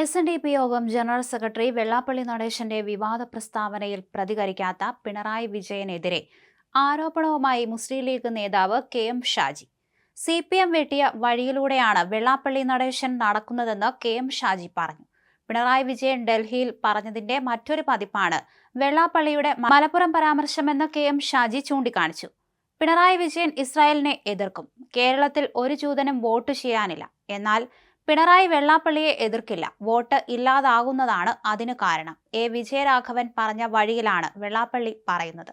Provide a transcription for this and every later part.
S N D P യോഗം general secretary Vellappally നടേശന്റെ വിവാദ പ്രസ്താവനയിൽ പ്രതികരിക്കാത്ത പിണറായി വിജയനെതിരെ ആരോപണവുമായി മുസ്ലിം ലീഗ് നേതാവ് K M Shaji. C P M വെട്ടിയ വഴിയിലൂടെയാണ് വെള്ളാപ്പള്ളി നടേശൻ നടക്കുന്നതെന്ന് കെ എം ഷാജി പറഞ്ഞു. പിണറായി വിജയൻ ഡൽഹിയിൽ പറഞ്ഞതിന്റെ മറ്റൊരു പതിപ്പാണ് വെള്ളാപ്പള്ളിയുടെ മലപ്പുറം പരാമർശമെന്ന് കെ എം ഷാജി ചൂണ്ടിക്കാണിച്ചു. പിണറായി വിജയൻ ഇസ്രായേലിനെ എതിർക്കും. കേരളത്തിൽ ഒരു ചൂതനും വോട്ട് ചെയ്യാനില്ല. എന്നാൽ പിണറായി വെള്ളാപ്പള്ളിയെ എതിർക്കില്ല. വോട്ട് ഇല്ലാതാകുന്നതാണ് അതിന് കാരണം. എ. വിജയരാഘവൻ പറഞ്ഞ വഴിയിലാണ് വെള്ളാപ്പള്ളി പറയുന്നത്.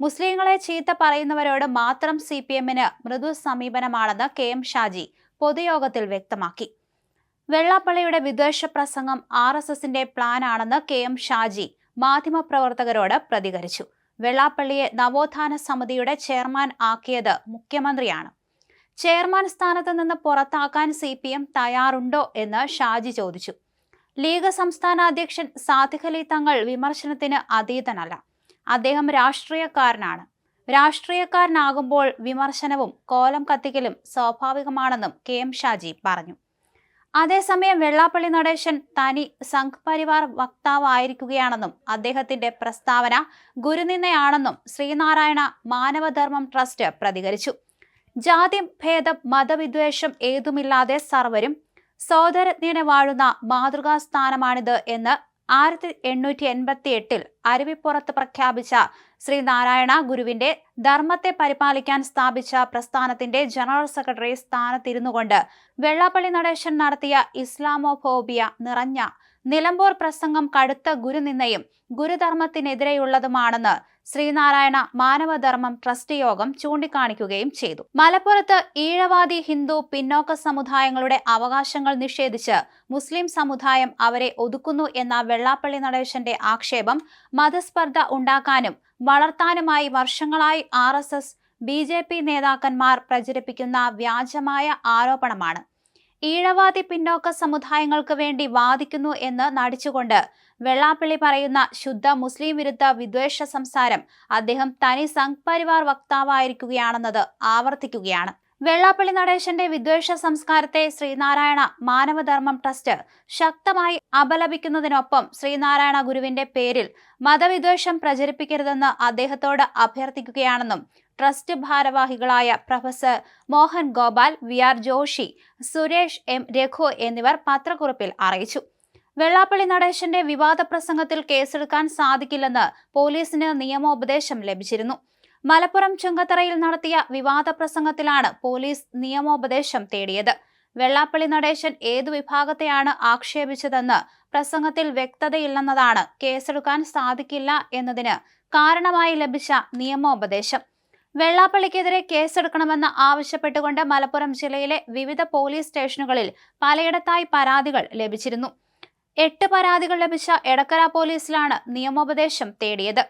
മുസ്ലിങ്ങളെ ചീത്ത പറയുന്നവരോട് മാത്രം സി പി എമ്മിന് മൃദു സമീപനമാണെന്ന് കെ. എം. ഷാജി പൊതുയോഗത്തിൽ വ്യക്തമാക്കി. വെള്ളാപ്പള്ളിയുടെ വിദ്വേഷ പ്രസംഗം ആർ എസ് എസിന്റെ പ്ലാനാണെന്ന് കെ. എം. ഷാജി മാധ്യമപ്രവർത്തകരോട് പ്രതികരിച്ചു. വെള്ളാപ്പള്ളിയെ നവോത്ഥാന സമിതിയുടെ ചെയർമാൻ ആക്കിയത് മുഖ്യമന്ത്രിയാണ്. ചെയർമാൻ സ്ഥാനത്ത് നിന്ന് പുറത്താക്കാൻ സി പി എം തയ്യാറുണ്ടോ എന്ന് ഷാജി ചോദിച്ചു. ലീഗ് സംസ്ഥാന അധ്യക്ഷൻ സാദിഖ് അലി തങ്ങൾ വിമർശനത്തിന് അതീതനല്ല. അദ്ദേഹം രാഷ്ട്രീയക്കാരനാണ്. രാഷ്ട്രീയക്കാരനാകുമ്പോൾ വിമർശനവും കോലം കത്തിക്കലും സ്വാഭാവികമാണെന്നും കെ എം ഷാജി പറഞ്ഞു. അതേസമയം വെള്ളാപ്പള്ളി നടേശൻ തനി സംഘ് പരിവാർ വക്താവായിരിക്കുകയാണെന്നും അദ്ദേഹത്തിന്റെ പ്രസ്താവന ഗുരുനിന്നയാണെന്നും ശ്രീനാരായണ മാനവധർമ്മം ട്രസ്റ്റ് പ്രതികരിച്ചു. ജാതി ഭേദം മതവിദ്വേഷം ഏതുമില്ലാതെ സർവരും സോദരജ്ഞനെ വാഴുന്ന മാതൃകാ സ്ഥാനമാണിത് എന്ന് ആയിരത്തി എണ്ണൂറ്റി എൺപത്തി എട്ടിൽ അരുവിപ്പുറത്ത് പ്രഖ്യാപിച്ച ശ്രീനാരായണ ഗുരുവിന്റെ ധർമ്മത്തെ പരിപാലിക്കാൻ സ്ഥാപിച്ച പ്രസ്ഥാനത്തിന്റെ ജനറൽ സെക്രട്ടറി സ്ഥാനത്തിരുന്നുകൊണ്ട് വെള്ളാപ്പള്ളി നടേശൻ നടത്തിയ ഇസ്ലാമോഫോബിയ നിറഞ്ഞ നിലമ്പൂർ പ്രസംഗം കടുത്ത ഗുരുനിന്ദയും ഗുരുധർമ്മത്തിനെതിരെയുള്ളതുമാണെന്ന് ശ്രീനാരായണ മാനവധർമ്മം ട്രസ്റ്റ് യോഗം ചൂണ്ടിക്കാണിക്കുകയും ചെയ്തു. മലപ്പുറത്ത് ഈഴവാദി ഹിന്ദു പിന്നോക്ക സമുദായങ്ങളുടെ അവകാശങ്ങൾ നിഷേധിച്ച് മുസ്ലിം സമുദായം അവരെ ഒതുക്കുന്നു എന്ന വെള്ളാപ്പള്ളി നടേശന്റെ ആക്ഷേപം മതസ്പർദ്ധ ഉണ്ടാക്കാനും വളർത്താനുമായി വർഷങ്ങളായി R S S B J P നേതാക്കന്മാർ പ്രചരിപ്പിക്കുന്ന വ്യാജമായ ആരോപണമാണ്. ഈഴവാദി പിന്നോക്ക സമുദായങ്ങൾക്ക് വേണ്ടി വാദിക്കുന്നു എന്ന് നടിച്ചുകൊണ്ട് വെള്ളാപ്പള്ളി പറയുന്ന ശുദ്ധ മുസ്ലിം വിരുദ്ധ വിദ്വേഷ സംസാരം അദ്ദേഹം തനി സംഘ് പരിവാർ വക്താവായിരിക്കുകയാണെന്നത് ആവർത്തിക്കുകയാണ്. വെള്ളാപ്പള്ളി നടേശന്റെ വിദ്വേഷ സംസ്കാരത്തെ ശ്രീനാരായണ മാനവധർമ്മം ട്രസ്റ്റ് ശക്തമായി അപലപിക്കുന്നതിനൊപ്പം ശ്രീനാരായണ ഗുരുവിന്റെ പേരിൽ മതവിദ്വേഷം പ്രചരിപ്പിക്കരുതെന്ന് അദ്ദേഹത്തോട് അഭ്യർത്ഥിക്കുകയാണെന്നും ട്രസ്റ്റ് ഭാരവാഹികളായ professor Mohan Gopal V R Joshi Suresh M Raghu എന്നിവർ പത്രക്കുറിപ്പിൽ അറിയിച്ചു. വെള്ളാപ്പള്ളി നടേശന്റെ വിവാദ പ്രസംഗത്തിൽ കേസെടുക്കാൻ സാധിക്കില്ലെന്ന് പോലീസിന് നിയമോപദേശം ലഭിച്ചിരുന്നു. മലപ്പുറം ചുങ്കത്തറയിൽ നടത്തിയ വിവാദ പ്രസംഗത്തിലാണ് പോലീസ് നിയമോപദേശം തേടിയത്. വെള്ളാപ്പള്ളി നടേശൻ ഏതു വിഭാഗത്തെയാണ് ആക്ഷേപിച്ചതെന്ന് പ്രസംഗത്തിൽ വ്യക്തതയില്ലെന്നതാണ് കേസെടുക്കാൻ സാധിക്കില്ല എന്നതിന് കാരണമായി ലഭിച്ച നിയമോപദേശം. വെള്ളാപ്പള്ളിക്കെതിരെ കേസെടുക്കണമെന്ന് ആവശ്യപ്പെട്ടുകൊണ്ട് മലപ്പുറം ജില്ലയിലെ വിവിധ പോലീസ് സ്റ്റേഷനുകളിൽ പലയിടത്തായി പരാതികൾ ലഭിച്ചിരുന്നു. എട്ട് പരാതികൾ ലഭിച്ച എടക്കര പോലീസിലാണ് നിയമോപദേശം തേടിയത്.